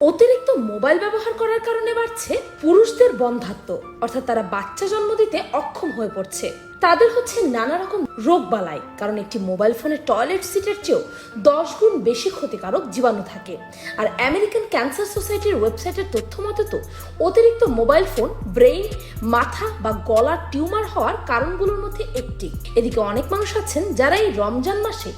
অতিরিক্ত মোবাইল ব্যবহার করার কারণে বাড়ছে পুরুষদের বন্ধাত্ম, অর্থাৎ তারা বাচ্চা জন্ম দিতে অক্ষম হয়ে পড়ছে। তাদের হচ্ছে নানা রকম রোগ বালাই, কারণ একটি মোবাইল ফোনে টয়লেট সিটের চেয়েও দশ গুণ বেশি ক্ষতিকারক জীবাণু থাকে। আর আমেরিকান ক্যান্সার সোসাইটির ওয়েবসাইটের তথ্য মতে তো, অতিরিক্ত মোবাইল ফোন, ব্রেইন, মাথা বা গলার টিউমার হওয়ার কারণগুলোর মধ্যে একটি। এদিকে অনেক মানুষ আছেন যারা এই রমজান মাসে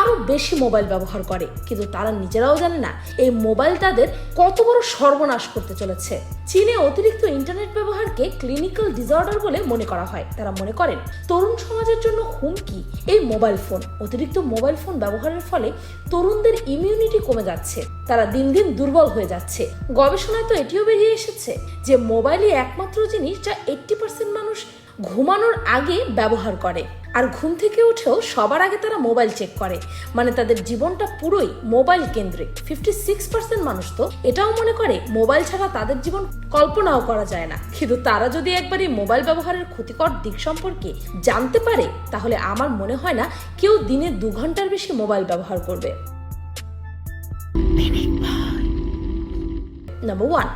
আরও বেশি মোবাইল ব্যবহার করে, কিন্তু তারা নিজেরাও জানে না এই মোবাইল তাদের কত বড় সর্বনাশ করতে চলেছে। চীনে অতিরিক্ত ইন্টারনেট ব্যবহারকে ক্লিনিক্যাল ডিসঅর্ডার বলে মনে করা হয়। তারা মনে করেন, তরুণ সমাজের জন্য হুমকি এই মোবাইল ফোন অতিরিক্ত মোবাইল ফোন ব্যবহারের ফলে তরুণদের ইমিউনিটি কমে যাচ্ছে। তারা দিন দিন দুর্বল হয়ে যাচ্ছে। গবেষণায় তো এটিও বেরিয়ে এসেছে যে মোবাইলই একমাত্র জিনিস যা এইট্টি পার্সেন্ট মানুষ ঘুমানোর আগে ব্যবহার করে। আর ঘুম থেকে উঠেও সবার আগে তারা মোবাইল চেক করে। মানে তাদের জীবনটা পুরোই মোবাইল কেন্দ্রিক। ফিফটি সিক্স পার্সেন্ট মানুষ তো এটাও মনে করে মোবাইল ছাড়া তাদের জীবন কল্পনাও করা যায় না। কিন্তু তারা যদি একবার এই মোবাইল ব্যবহারের ক্ষতিকর দিক সম্পর্কে জানতে পারে তাহলে আমার মনে হয় না কেউ দিনে দু ঘণ্টার বেশি মোবাইল ব্যবহার করবে। নাম্বার ওয়ান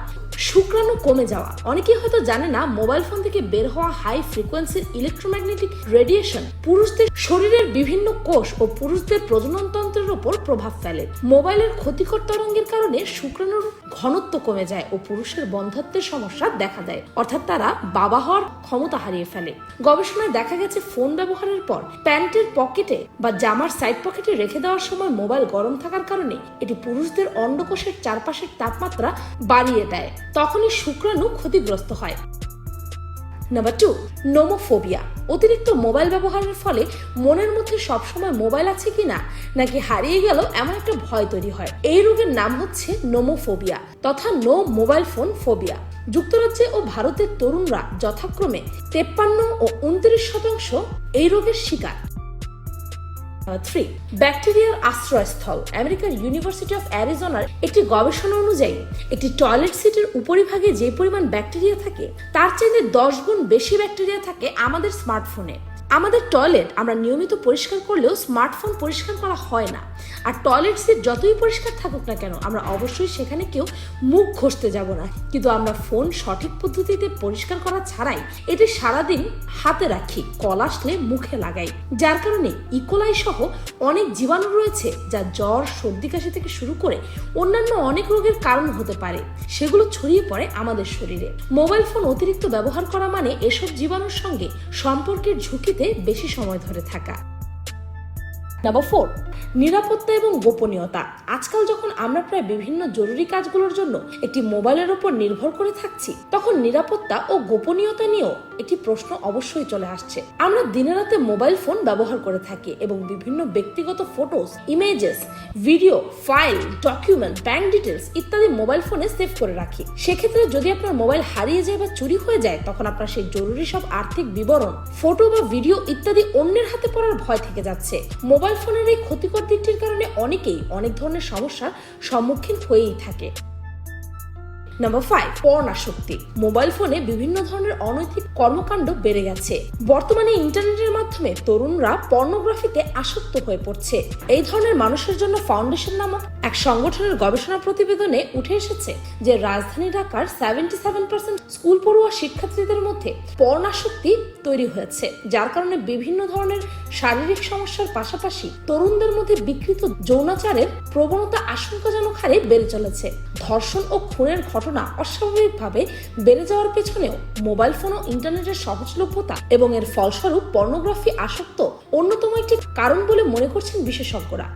শুক্রাণু কমে যাওয়া। অনেকেই হয়তো জানে না, মোবাইল ফোন থেকে বের হওয়া হাই ফ্রিকোয়েন্সির ইলেকট্রোম্যাগনেটিক রেডিয়েশন পুরুষদের শরীরের বিভিন্ন কোষ ও পুরুষদের প্রজনন উপর প্রভাব ফেলে। মোবাইলের ক্ষতিকর তরঙ্গের কারণে শুক্রাণুর ঘনত্ব কমে যায় ও পুরুষের বন্ধাত্বের সমস্যা দেখা দেয়। অর্থাৎ তারা বাবা হওয়ার ক্ষমতা হারিয়ে ফেলে। গবেষণায় দেখা গেছে ফোন ব্যবহারের পর প্যান্টের পকেটে বা জামার সাইড পকেটে রেখে দেওয়ার সময় মোবাইল গরম থাকার কারণে এটি পুরুষদের অন্ডকোষের চারপাশের তাপমাত্রা বাড়িয়ে দেয়। তখনই শুক্রাণু ক্ষতিগ্রস্ত হয়। নাম্বার টু নোমোফোবিয়া অতিরিক্ত মোবাইল ব্যবহারের ফলে মনের মধ্যে সবসময় মোবাইল আছে কি না নাকি হারিয়ে গেল এমন একটা ভয় তৈরি হয়? এই রোগের নাম হচ্ছে নোমোফোবিয়া তথা নো মোবাইল ফোন ফোবিয়া যুক্তরাজ্যে ও ভারতের তরুণরা যথাক্রমে তেপ্পান্ন ও উনত্রিশ শতাংশ এই রোগের শিকার। থ্রি ব্যাকটেরিয়ার আশ্রয়স্থল আমেরিকার ইউনিভার্সিটি অফ অ্যারিজোনার একটি গবেষণা অনুযায়ী, একটি টয়লেট সিটের উপরিভাগে যে পরিমাণ ব্যাকটেরিয়া থাকে, তার চাইতে দশ গুণ বেশি ব্যাকটেরিয়া থাকে আমাদের স্মার্টফোনে আমাদের টয়লেট আমরা নিয়মিত পরিষ্কার করলেও স্মার্টফোন পরিষ্কার করা হয় না। আর টয়লেট সিট যতই পরিষ্কার থাকুক না কেন, আমরা অবশ্যই সেখানে কেউ মুখ ঘষতে যাব না। কিন্তু আমরা ফোন সঠিক পদ্ধতিতে পরিষ্কার করা ছাড়াই এটি সারাদিন হাতে রাখি, কল আসলে মুখে লাগাই। যার কারণে ইকোলাই সহ অনেক জীবাণু রয়েছে, যা জ্বর, সর্দি, কাশি থেকে শুরু করে অন্যান্য অনেক রোগের কারণ হতে পারে। সেগুলো ছড়িয়ে পড়ে আমাদের শরীরে। মোবাইল ফোন অতিরিক্ত ব্যবহার করা মানে এসব জীবাণুর সঙ্গে সম্পর্কের ঝুঁকিতে বেশি সময় ধরে থাকা। নাম্বার ফোর নিরাপত্তা এবং গোপনীয়তা। আজকাল যখন আমরা প্রায় বিভিন্ন জরুরি কাজগুলোর জন্য একটি মোবাইলের উপর নির্ভর করে থাকছি, তখন নিরাপত্তা ও গোপনীয়তা নিয়েও একটি প্রশ্ন অবশ্যই চলে আসছে। আমরা দিনে রাতে মোবাইল ফোন ব্যবহার করে থাকি এবং বিভিন্ন ব্যক্তিগত photos, images, video, file, document, bank details ইত্যাদি মোবাইল ফোনে সেভ করে রাখি। সেক্ষেত্রে যদি আপনার মোবাইল হারিয়ে যায় বা চুরি হয়ে যায়, তখন আপনার সেই জরুরি সব আর্থিক বিবরণ, ফটো বা ভিডিও ইত্যাদি অন্যের হাতে পড়ার ভয় থেকে যাচ্ছে। মোবাইল ফোনের এই ক্ষতিকর দিকটির কারণে অনেকেই অনেক ধরনের সমস্যার সম্মুখীন হয়েই থাকে। নাম্বার ফাইভ পর্ন আসক্তি মোবাইল ফোনে বিভিন্ন ধরনের অনৈতিক কর্মকাণ্ড বেড়ে গেছে। বর্তমানে ইন্টারনেটের মাধ্যমে তরুণরা পর্নোগ্রাফিতে আসক্ত হয়ে পড়ছে। এই ধরনের মানুষের জন্য ফাউন্ডেশন নামক এক সংগঠনের গবেষণা প্রতিবেদনে উঠে এসেছে যে রাজধানী ঢাকার সেভেন্টি সেভেন পার্সেন্ট স্কুল পড়ুয়া শিক্ষার্থীদের মধ্যে পর্নাসক্তি তৈরি হয়েছে, যার কারণে বিভিন্ন ধরনের শারীরিক সমস্যার পাশাপাশি তরুণদের মধ্যে বিকৃত যৌনাচারের প্রবণতা আশঙ্কাজনক হারে বেড়ে চলেছে। ধর্ষণ ও খুনের ঘটনা অস্বাভাবিকভাবে বেড়ে যাওয়ার পেছনেও মোবাইল ফোন ও ইন্টারনেটের সহজলভ্যতা এবং এর ফলস্বরূপ পর্নোগ্রাফি আসক্ত অন্যতম একটি কারণ বলে মনে করছেন বিশেষজ্ঞরা।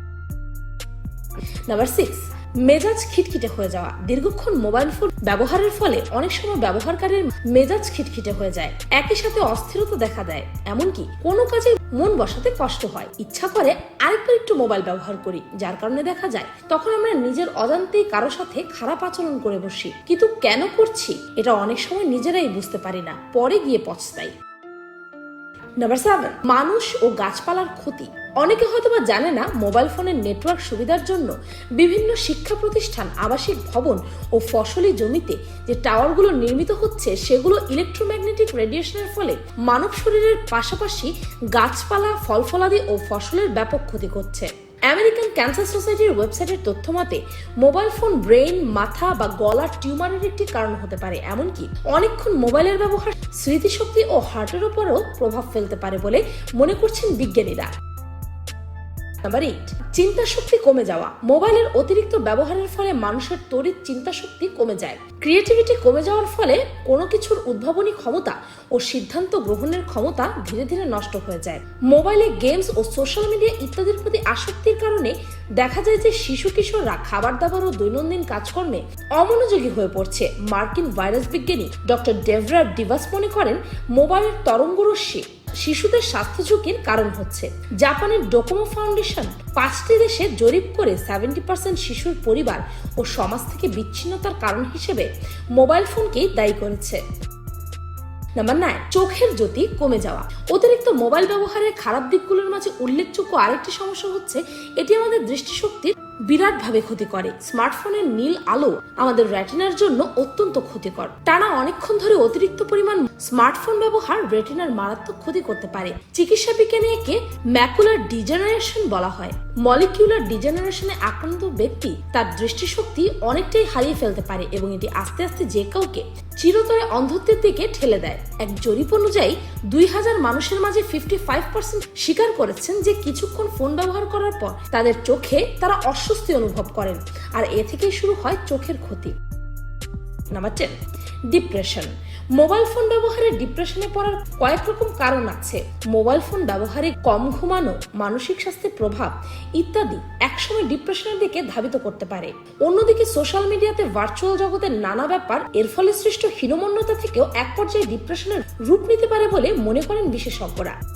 নাম্বার সিক্স মেজাজ খিটখিটে হয়ে যাওয়া। দীর্ঘক্ষণ মোবাইল ফোন ব্যবহারের ফলে অনেক সময় ব্যবহারকারীর মেজাজ খিটখিটে হয়ে যায়। একই সাথে অস্থিরতা দেখা দেয়। এমনকি কোনো কাজে মন বসাতে কষ্ট হয়। ইচ্ছা করে আরেকবার একটু মোবাইল ব্যবহার করি, যার কারণে দেখা যায় তখন আমরা নিজের অজান্তেই কারও সাথে খারাপ আচরণ করে বসি। কিন্তু কেন করছি, এটা অনেক সময় নিজেরাই বুঝতে পারি না। পরে গিয়ে পচতাই নাম্বার সেভেন মানুষ ও গাছপালার ক্ষতি। অনেকে হয়তো বা জানে না, মোবাইল ফোনের নেটওয়ার্ক সুবিধার জন্য বিভিন্ন শিক্ষা প্রতিষ্ঠান, আবাসিক ভবন ও ফসলি জমিতে যে টাওয়ারগুলো নির্মিত হচ্ছে, সেগুলো ইলেকট্রোম্যাগনেটিক রেডিয়েশনের ফলে মানব শরীরের পাশাপাশি গাছপালা ফল ফলাদি ও ফসলের ব্যাপক ক্ষতি করছে। আমেরিকান ক্যান্সার সোসাইটির ওয়েবসাইটের তথ্য মতে মোবাইল ফোন ব্রেন মাথা বা গলার টিউমারের একটি কারণ হতে পারে, এমনকি অনেকক্ষণ মোবাইলের ব্যবহার স্মৃতিশক্তি ও হার্টের উপরও প্রভাব ফেলতে পারে বলে মনে করছেন বিজ্ঞানীরা। নাম্বার এইট চিন্তা শক্তি কমে যাওয়া। মোবাইলের অতিরিক্ত ব্যবহারের ফলে মানুষের তড়িৎ চিন্তা শক্তি কমে যায়। ক্রিয়েটিভিটি কমে যাওয়ার ফলে কোনো কিছুর উদ্ভাবনী ক্ষমতা ও সিদ্ধান্ত গ্রহণের ক্ষমতা ধীরে ধীরে নষ্ট হয়ে যায়। মোবাইলে গেমস ও সোশ্যাল মিডিয়া ইত্যাদির প্রতি আসক্তির কারণে দেখা যায় যে শিশু কিশোররা খাবার দাবার ও দৈনন্দিন কাজকর্মে অমনোযোগী হয়ে পড়ছে। মার্কিন ভাইরাস বিজ্ঞানী ডক্টর ডেভরা ডিভাস মনে করেন, মোবাইলের তরঙ্গরশ্মি শিশুদের স্বাস্থ্য ঝুঁকির কারণ হচ্ছে। জাপানের ডোকোমো ফাউন্ডেশন পাঁচটি দেশে জরিপ করে সেভেন্টি পার্সেন্ট শিশুর পরিবার ও সমাজ থেকে বিচ্ছিন্নতার কারণ হিসেবে মোবাইল ফোনকেই দায়ী করেছে। নাম্বার নাইন, চোখের জ্যোতি কমে যাওয়া। অতিরিক্ত মোবাইল ব্যবহারের খারাপ দিকগুলোর মাঝে উল্লেখযোগ্য আরেকটি সমস্যা হচ্ছে, এটি আমাদের দৃষ্টিশক্তির বিরাটভাবে ক্ষতি করে স্মার্টফোনের নীল আলো আমাদের রেটিনার জন্য অত্যন্ত ক্ষতিকর। টানা অনেকক্ষণ ধরে অতিরিক্ত পরিমাণ স্মার্টফোন ব্যবহার রেটিনার মারাত্মক ক্ষতি করতে পারে। চিকিৎসা বিজ্ঞানে একে ম্যাকুলার ডিজেনারেশন বলা হয়। মলিকিউলার ডিজেনারেশনে আক্রান্ত ব্যক্তি তার দৃষ্টিশক্তি অনেকটাই হারিয়ে ফেলতে পারে এবং এটি আস্তে আস্তে যে কাউকে চিরতরে অন্ধত্বের দিকে ঠেলে দেয়। এক জরিপ অনুযায়ী, দুই হাজার মানুষের মাঝে ফিফটি ফাইভ পার্সেন্ট স্বীকার করেছেন যে কিছুক্ষণ ফোন ব্যবহার করার পর তাদের চোখে তারা অস্বস্তি অনুভব করেন। আর এ থেকেই শুরু হয় চোখের ক্ষতি। Number ten depression mobile phone ব্যবহারে ডিপ্রেশনে পড়ার কয়েক রকম কারণ আছে। মোবাইল ফোন ব্যবহারে কম ঘুমানো, মানসিক স্বাস্থ্যের প্রভাব ইত্যাদি একসময় ডিপ্রেশনের দিকে ধাবিত করতে পারে। অন্যদিকে সোশ্যাল মিডিয়াতে ভার্চুয়াল জগতের নানা ব্যাপার, এর ফলে সৃষ্ট হীনমন্যতা থেকেও এক পর্যায়ে ডিপ্রেশনের রূপ নিতে পারে বলে মনে করেন বিশেষজ্ঞরা।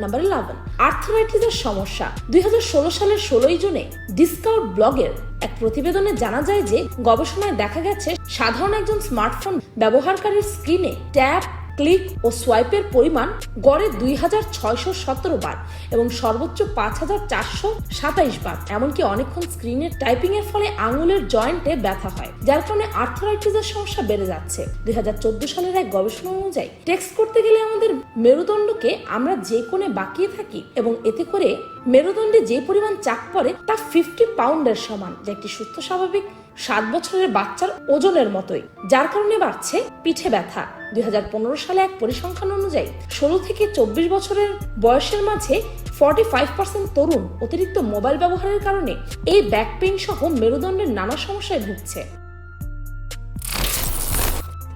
নাম্বার ইলেভেন আর্থরাইটিসের সমস্যা। দুই হাজার ষোলো সালের ষোলোই জুনে ডিসকাউন্ট ব্লগের এক প্রতিবেদনে জানা যায় যে গবেষণায় দেখা গেছে, সাধারণ একজন স্মার্টফোন ব্যবহারকারীর স্ক্রিনে ট্যাপ ক্লিক ও সোয়াইপের পরিমাণ গড়ে দুই হাজার ছয়শো সতেরো বার এবং সর্বোচ্চ পাঁচ হাজার চারশো সাতাইশ বার, এমনকি অনেকক্ষণ স্ক্রিনের টাইপিং এর ফলে আঙুলের জয়েন্টে ব্যথা হয়, যার কারণে আর্থরাইটিসের সমস্যা বেড়ে যাচ্ছে। দুই হাজার চোদ্দ সালের এক গবেষণা অনুযায়ী, টেক্সট করতে গেলে আমাদের মেরুদণ্ডকে আমরা যে কোণে বাকিয়ে থাকি এবং এতে করে মেরুদণ্ডে যে পরিমাণ চাপ পড়ে তা ফিফটি পাউন্ডের সমান, যা একটি সুস্থ স্বাভাবিক সাত বছরের বাচ্চার ওজনের মতোই। যার কারণে বাড়ছে পিঠে ব্যথা। দুই হাজার পনেরো সালে এক পরিসংখ্যান অনুযায়ী ষোলো থেকে চব্বিশ বছরের বয়সের মাঝে ফর্টি ফাইভ পার্সেন্ট তরুণ অতিরিক্ত মোবাইল ব্যবহারের কারণে এই ব্যাক পেইন সহ মেরুদণ্ডের নানা সমস্যায় ভুগছে।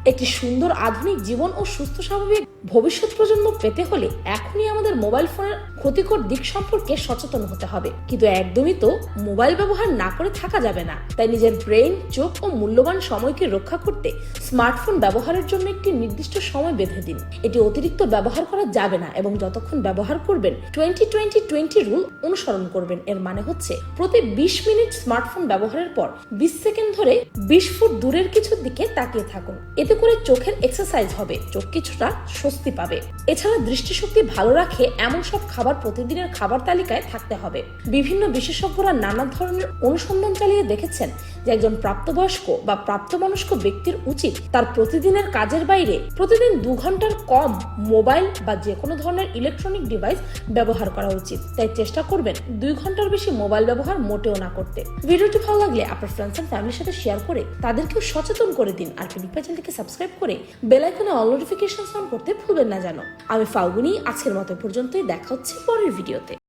একটি সুন্দর আধুনিক জীবন ও সুস্থ স্বাভাবিক ভবিষ্যৎ প্রজন্ম পেতে হলে এখনই আমাদের মোবাইল ফোনের ক্ষতিকর দিক সম্পর্কে সচেতন হতে হবে। কিন্তু একদমই তো মোবাইল ব্যবহার না করে থাকা যাবে না। তাই নিজের ব্রেন চোখ ও মূল্যবান সময়কে রক্ষা করতে স্মার্টফোন ব্যবহারের জন্য একটি নির্দিষ্ট সময় বেঁধে দিন। এটি অতিরিক্ত ব্যবহার করা যাবে না এবং যতক্ষণ ব্যবহার করবেন টোয়েন্টি টোয়েন্টি টোয়েন্টি রুল অনুসরণ করবেন। এর মানে হচ্ছে প্রতি বিশ মিনিট স্মার্টফোন ব্যবহারের পর বিশ সেকেন্ড ধরে বিশ ফুট দূরের কিছুর দিকে তাকিয়ে থাকুন। এতে করে চোখের এক্সারসাইজ হবে, চোখ কিছুটা স্বস্তি পাবে। এছাড়া দৃষ্টিশক্তি ভালো রাখে এমন সব খাবার প্রতিদিনের খাবার তালিকায় থাকতে হবে। বিভিন্ন বিশেষজ্ঞরা নানা ধরনের অনুসন্ধান চালিয়ে দেখেছেন যে একজন প্রাপ্তবয়স্ক বা প্রাপ্তবয়স্ক ব্যক্তির উচিত তার প্রতিদিনের কাজের বাইরে প্রতিদিন দু ঘণ্টার কম মোবাইল বা যে কোনো ধরনের ইলেকট্রনিক ডিভাইস ব্যবহার করা উচিত। তাই চেষ্টা করবেন দুই ঘণ্টার বেশি মোবাইল ব্যবহার মোটেও না করতে। ভিডিওটি ভালো লাগলে আপনার ফ্রেন্ডস এন্ড ফ্যামিলির সাথে শেয়ার করে তাদেরকেও সচেতন করে দিন। আর ফিলিপা চ্যানেলকে সাবস্ক্রাইব করে বেল আইকনে অল নোটিফিকেশন অন করতে ভুলবেন না জানো আমি ফাল্গুনি, আজকের মতো পর্যন্তই। দেখা হচ্ছে পরের ভিডিওতে